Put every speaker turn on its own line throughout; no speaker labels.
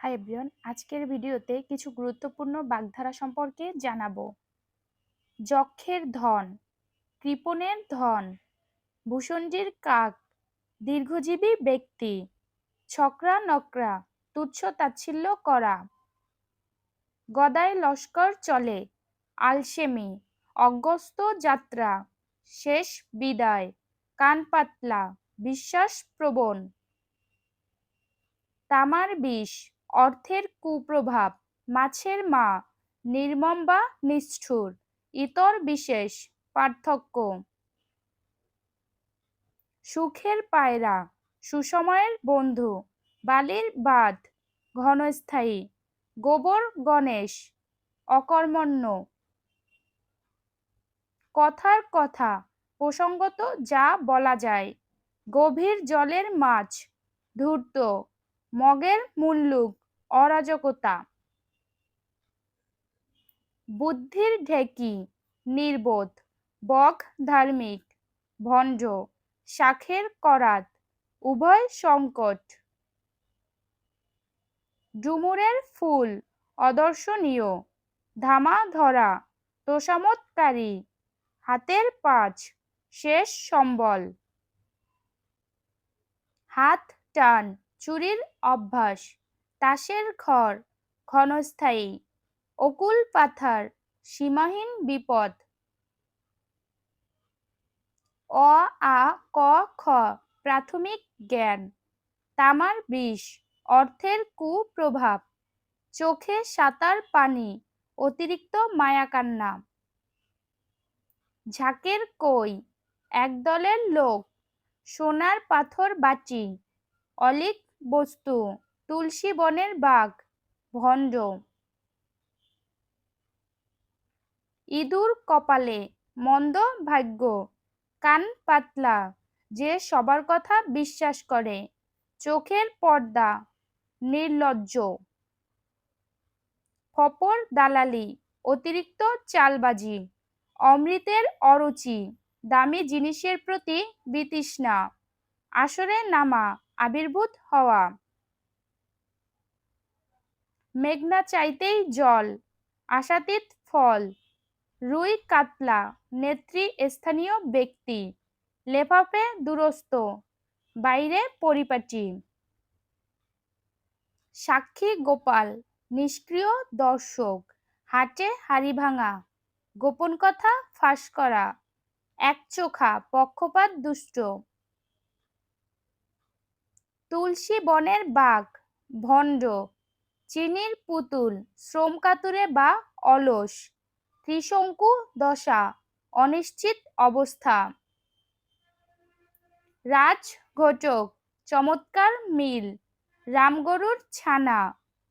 Hi everyone আজকের ভিডিওতে কিছু গুরুত্বপূর্ণ বাগধারা সম্পর্কে জানাব। যক্ষের ধন, কৃপণের ধন, ভূষণজির কাক, দীর্ঘজীবী ব্যক্তি, ছকরা নকরা, তুচ্ছ তাচ্ছিল্য করা গদায় লস্কর চলে, আলসেমি অগস্ত যাত্রা, শেষ বিদায়, কান পাতলা, বিশ্বাস প্রবণ, তামার বিষ অর্থের কুপ্রভাব। মাছের মা নির্মম বা নিষ্ঠুর। ইতর বিশেষ পার্থক্য। সুখের পায়রা, সুসময়ের বন্ধু। বালির বাদ ঘনস্থায়ী। গোবর গণেশ, অকর্মণ্য। কথার কথা, প্রসঙ্গত যা বলা যায়। গভীর জলের মাছ, ধূর্ত। মগের মুল্লুক। অরাজকতা। বুদ্ধির ঢেকি, নির্বোধ, বক ধার্মিক, ভণ্ড, শাখের করাত, উভয় সংকট। ডুমুরের ফুল, অদর্শনীয় ধামা ধরা তোষামতকারী হাতের পাঁচ, শেষ সম্বল। হাত টান, চুরির অভ্যাস তাসের ঘর ক্ষণস্থায়ী। অকুল পাথার সীমাহীন বিপদ। অ, আ, ক, খ প্রাথমিক জ্ঞান। তামার বিষ, অর্থের কুপ্রভাব। চোখে সাতার পানি, অতিরিক্ত মায়াকান্না। ঝাঁকের কই, একদলের লোক। সোনার পাথর বাচি, অলিক বস্তু। তুলসী বনের বাঘ, ভণ্ড। ইঁদুর কপালে, মন্দ ভাগ্য। কান পাতলা, যে সবার কথা বিশ্বাস করে। চোখের পর্দা, নির্লজ্জ। ফপর দালালি, অতিরিক্ত চালবাজি। অমৃতের অরুচি, দামি জিনিসের প্রতি বিতৃষ্ণা। আসরে নামা, আবির্ভূত হওয়া। মেঘনা চাইতেই জল, আশাতীত ফল, রুই কাতলা, নেত্রী স্থানীয় ব্যক্তি, লেফাফে দূরস্থ বাইরে পরিপাটি। সাক্ষী গোপাল, নিষ্ক্রিয় দর্শক, হাটে হাড়ি ভাঙা, গোপন কথা ফাঁস করা একচোখা পক্ষপাত দুষ্ট। তুলসী বনের বাঘ, ভণ্ড চিনির পুতুল, শ্রম কাতুরে বা অলস, ত্রিশঙ্কু দশা, অনিশ্চিত অবস্থা। রাজ ঘটক চমৎকার মিল, রামগরুর ছানা,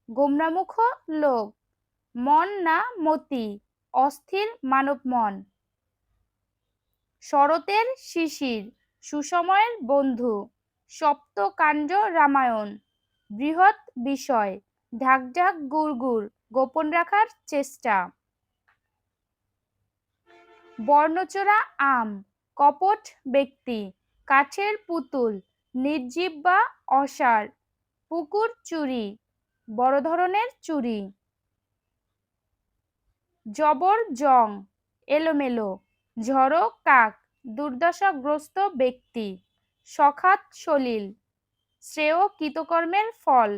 গোমরামুখ লোক, মন না মতি, অস্থির মানব মন। শরতের শিশির, সুসময়ের বন্ধু, সপ্তকাণ্ড রামায়ণ, বৃহৎ বিষয়। ঢাক ঢাক গুড় গোপন রাখার চেষ্টা। বর্ণচোরা আম, কপট ব্যক্তি, কাঠের পুতুল, নির্জীব বা অসার, পুকুর চুরি, বড় ধরনের চুরি। জবর জং, এলোমেলো, ঝড়ো কাক, দুর্দশাগ্রস্ত ব্যক্তি, সখাত সলিল, শ্রেয় কৃতকর্মের ফল।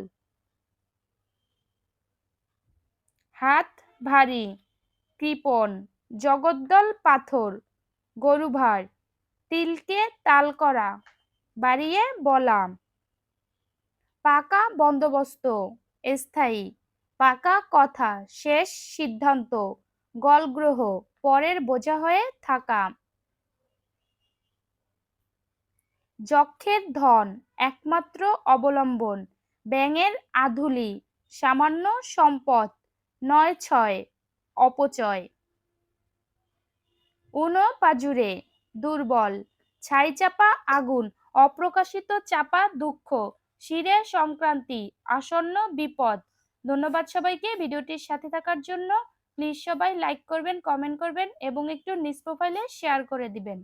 হাত ভারী, কৃপণ, জগদ্দল পাথর, গরুভার, তিলকে তাল করা, বাড়িয়ে বলা পাকা বন্দোবস্ত, স্থায়ী, পাকা কথা, শেষ সিদ্ধান্ত, গলগ্রহ, পরের বোঝা হয়ে থাকা। যক্ষের ধন, একমাত্র অবলম্বন, ব্যাঙের আধুলি, সামান্য সম্পদ নয় ছয়, অপচয়। উনো পাজুরে, দুর্বল ছাই চাপা আগুন, অপ্রকাশিত চাপা দুঃখ, শিরে সংক্রান্তি, আসন্ন বিপদ। ধন্যবাদ সবাইকে ভিডিওটির সাথে থাকার জন্য। প্লিজ সবাই লাইক করবেন, কমেন্ট করবেন এবং একটু নিজ প্রোফাইলে শেয়ার করে দিবেন।